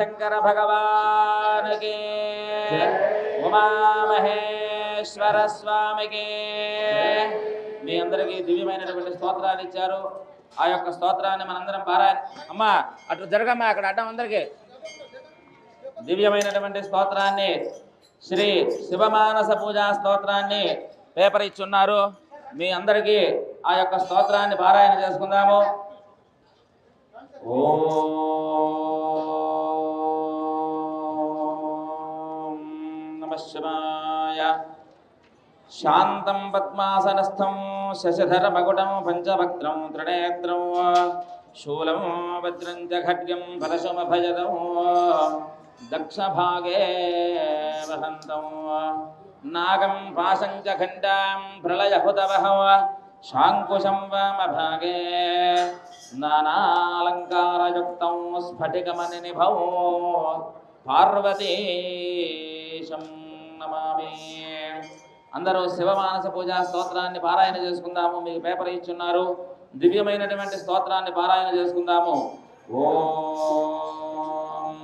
శంకర భగవానికి. ఉమామహేశ్వర స్వామికి. మీ అందరికీ దివ్యమైనటువంటి స్తోత్రాలు ఇచ్చారు. ఆ యొక్క స్తోత్రాన్ని మనందరం పారాయణ అమ్మా అటు జరగమ్మా అక్కడ అడ్డం అందరికీ. దివ్యమైనటువంటి స్తోత్రాన్ని శ్రీ శివమానస పూజా స్తోత్రాన్ని పేపర్ ఇచ్చున్నారు. మీ అందరికీ ఆ యొక్క స్తోత్రాన్ని పారాయణ చేసుకుందాము. ఓ నమ శివాయ శాంతం పద్మాసనస్థం శశధరమకుటం పంచభక్త్రం త్రినేత్రం శూలం వజ్రం చ ఖడ్గం ఫలశమభజదం దక్షభాగే వహంతం నాగం పాశం చ ఖండాం ప్రళయహుతవహ శాంకుశం వామభాగే నానాలంకారయుక్తం స్ఫటికమనినిభౌ పార్వతీశం నమామి. అందరూ శివమానస పూజా స్తోత్రాన్ని పారాయణ చేసుకుందాము. మీకు పేపర్ ఇచ్చున్నారు. దివ్యమైనటువంటి స్తోత్రాన్ని పారాయణ చేసుకుందాము. ఓం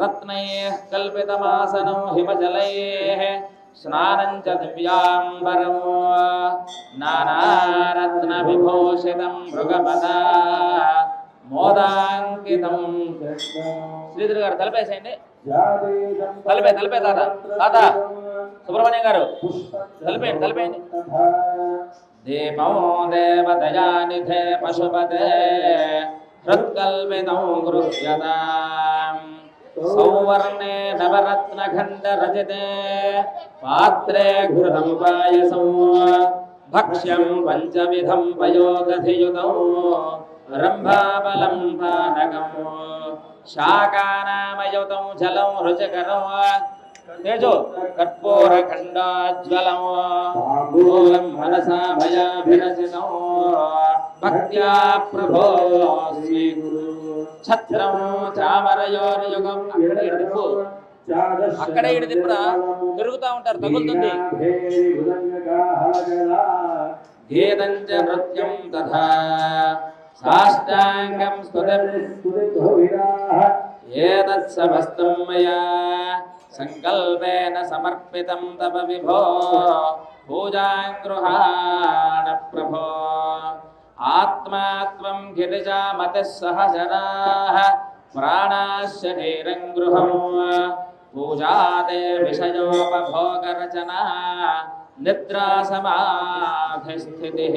రత్నై కల్పితమాసనం హిమజలై స్నానం చ దివ్యాంబరం. నానారత్న విభూషితం మృగపద మోదాంకితం. శ్రీధర్ గారు తలపేసేయండి. తలపే తలపే తాత తాత సుబ్రహ్మణ్యం గారు తలపేయండి తలపేయండి దీపం దేవదయానిధే పశుపతే హృత్కల్పితం గృహ్యతాం సౌవర్ణే నవరత్నఖండ రచితే పాత్రే ఘృతం పాయసం భక్ష్యం పంచవిధం పయోదధియుతం రంభాబలం పానకం శాకానామయుతం జలం రుచికరం తేజో కర్పూర ఖండాజ్వలం మూలం మనసా భయాభిరచితం భక్త్యా ప్రభో శ్రీగురు ఛత్రం చామరయోర్యుగం. అక్కడ ఇడిపు అక్కడే ఇడి తిప్పురా తిరుగుతా ఉంటారు తగులుతుంది. గేదంచ నృత్యం తథా. साष्टांगं स्तुतं स्तुतो विराह एतत् समस्तं मया। संकल्पेन समर्पितं तव विभो। पूजां गृहाण प्रभो आत्मात्वं गिरिजा मतिः सह प्राणाश्च प्राणाशरीरं गृहम्। पूजादे विषयोपभोगरचना निद्रा समाधिस्थितिः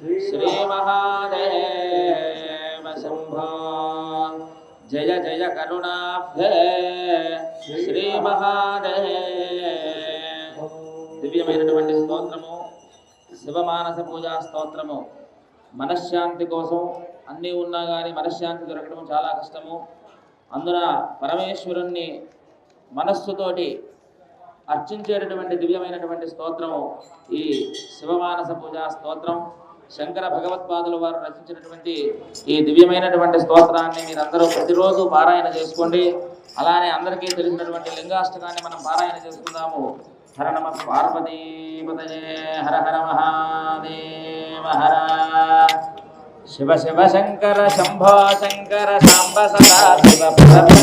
శ్రీ మహాదేవ శంభో జయ జయ కరుణాబ్ధే శ్రీ మహాదేవ దివ్యమైనటువంటి స్తోత్రము శివమానస పూజా స్తోత్రము మనశ్శాంతి కోసం అన్నీ ఉన్నా కానీ మనశ్శాంతి దొరకడం చాలా కష్టము. అందున పరమేశ్వరుణ్ణి మనస్సుతోటి అర్చించేటటువంటి దివ్యమైనటువంటి స్తోత్రము ఈ శివమానస పూజా స్తోత్రం. శంకర భగవత్పాదుల వారు రచించినటువంటి ఈ దివ్యమైనటువంటి స్తోత్రాన్ని మీరందరూ ప్రతిరోజు పారాయణ చేసుకోండి. అలానే అందరికీ తెలిసినటువంటి లింగాష్టకాన్ని మనం పారాయణ చేసుకుందాము. హర నమ పార్వతీపతయే హర హర మహాదేవ హర. శివ శివ శంకర శంభో శంకర సాంబ సదా శివ శివ